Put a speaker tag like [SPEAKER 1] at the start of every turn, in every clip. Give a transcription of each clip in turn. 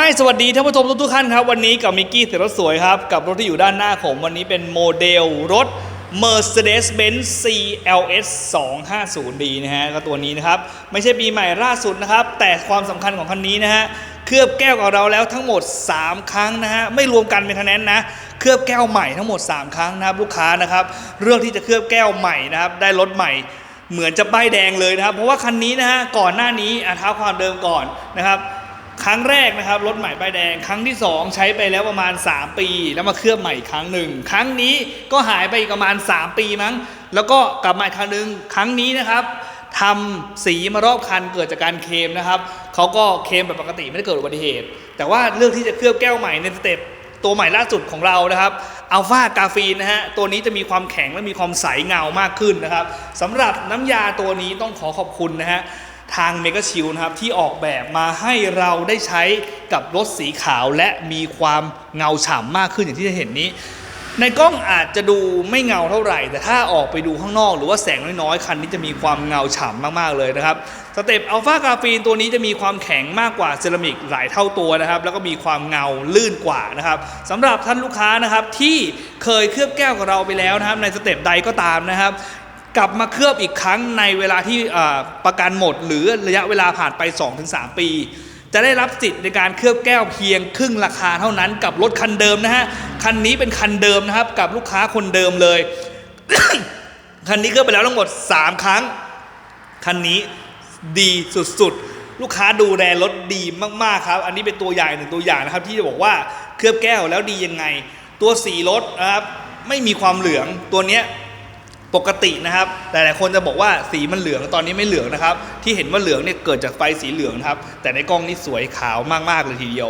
[SPEAKER 1] ายสวัสดีท่านผู้ชมทุกท่านครับ วันนี้กับมิกกี้เสียรถสวยครับ กับรถที่อยู่ด้านหน้าผมวันนี้เป็นโมเดลรถ Mercedes-Benz CLS 250D นะฮะก็ตัวนี้นะครับ ไม่ใช่ปีใหม่ล่าสุดนะครับ แต่ความสำคัญของคันนี้นะฮะเคลือบแก้วกับเราแล้วทั้งหมด 3 ครั้งนะฮะไม่รวมกันเป็นคะแนนนะเคลือบแก้วใหม่ทั้งหมด 3 ครั้งนะครับลูกค้านะครับเรื่องที่จะเคลือบแก้วใหม่นะครับได้รถใหม่เหมือนจะป้ายแดงเลยนะครับ เพราะว่าคันนี้นะฮะก่อนหน้านี้อะท้าความเดิมก่อนนะครับ ครั้งแรกนะครับรถใหม่ป้ายแดง ครั้งที่ 2 ใช้ไปแล้วประมาณ 3 ปี แล้วมาเคลือบใหม่อีกครั้งหนึ่งครั้งนี้ก็หายไปอีกประมาณ 3 ปีมั้ง แล้วก็กลับมาอีกครั้งหนึ่งครั้งนี้นะครับทำสีมารอบคันเกิดจากการเคลมนะครับเขาก็เคลมแบบปกติไม่ได้เกิดอุบัติเหตุ แต่ว่าเรื่องที่จะเคลือบแก้วใหม่ในสเต็ปตัวใหม่ล่าสุดของเรานะครับอัลฟากาฟีนนะฮะตัวนี้จะมีความแข็งและมีความใสเงามากขึ้นนะครับสำหรับน้ำยาตัวนี้ต้องขอขอบคุณนะฮะ ทางเมก a ชิลนะครับที่ออกแบบมาให้เราได้ใช้กับรถสีขาวและมีความเงาฉ่ำมากขึ้นอย่างที่จะเห็นนี้ ในกล้องอาจจะดูไม่เงาเท่าไหร่ แต่ถ้าออกไปดูข้างนอก หรือว่าแสงน้อยๆคันนี้จะมีความเงาฉ่ำมากๆเลยนะครับสเต็ปอัลฟากราฟีนตัวนี้จะมีความแข็งมากกว่าเซรามิกหลายเท่าตัวนะครับ แล้วก็มีความเงาลื่นกว่านะครับสำหรับท่านลูกค้านะครับที่เคยเคลือบแก้วกับเราไปแล้วนะครับ ในสเต็ปใดก็ตามนะครับ กลับมาเคลือบอีกครั้งในเวลาที่ประกันหมด หรือระยะเวลาผ่านไป 2-3 ปี จะได้รับสิทธิ์ในการเคลือบแก้วเพียงครึ่งราคาเท่านั้นกับรถคันเดิมนะฮะคันนี้เป็นคันเดิมนะครับกับลูกค้าคนเดิมเลย คันนี้เคลือบไปแล้วทั้งหมด 3 ครั้ง คันนี้ดีสุดๆ ลูกค้าดูแลรถดีมากๆครับ อันนี้เป็นตัวอย่างหนึ่งตัวอย่างนะครับ ที่จะบอกว่าเคลือบแก้วแล้วดียังไง ตัวสีรถนะครับไม่มีความเหลืองตัวเนี้ย ปกตินะครับหลายๆคนจะบอกว่าสีมันเหลืองตอนนี้ไม่เหลืองนะครับ ที่เห็นว่าเหลืองเนี่ยเกิดจากไฟสีเหลืองนะครับ แต่ในกล้องนี่สวยขาวมากๆเลยทีเดียว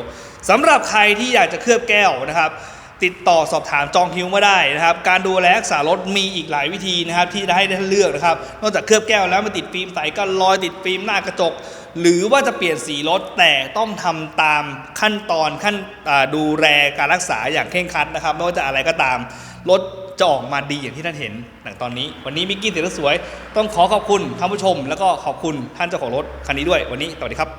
[SPEAKER 1] สำหรับใครที่อยากจะเคลือบแก้วนะครับ ติดต่อสอบถามจองคิวมาได้นะครับ การดูแลรักษารถมีอีกหลายวิธีนะครับที่จะให้ท่านเลือกนะครับ นอกจากเคลือบแก้วแล้วมาติดฟิล์มใสก็รอยติดฟิล์มหน้ากระจกหรือว่าจะเปลี่ยนสีรถแต่ต้องทำตามขั้นตอนขั้นดูแลการรักษาอย่างเคร่งครัดนะครับไม่ว่าจะอะไรก็ตาม รถจะออกมาดีอย่างที่ท่านเห็นหลังตอนนี้ วันนี้มิกกี้เสียงสวย ต้องขอขอบคุณท่านผู้ชม แล้วก็ขอบคุณท่านเจ้าของรถคันนี้ด้วยวันนี้สวัสดีครับ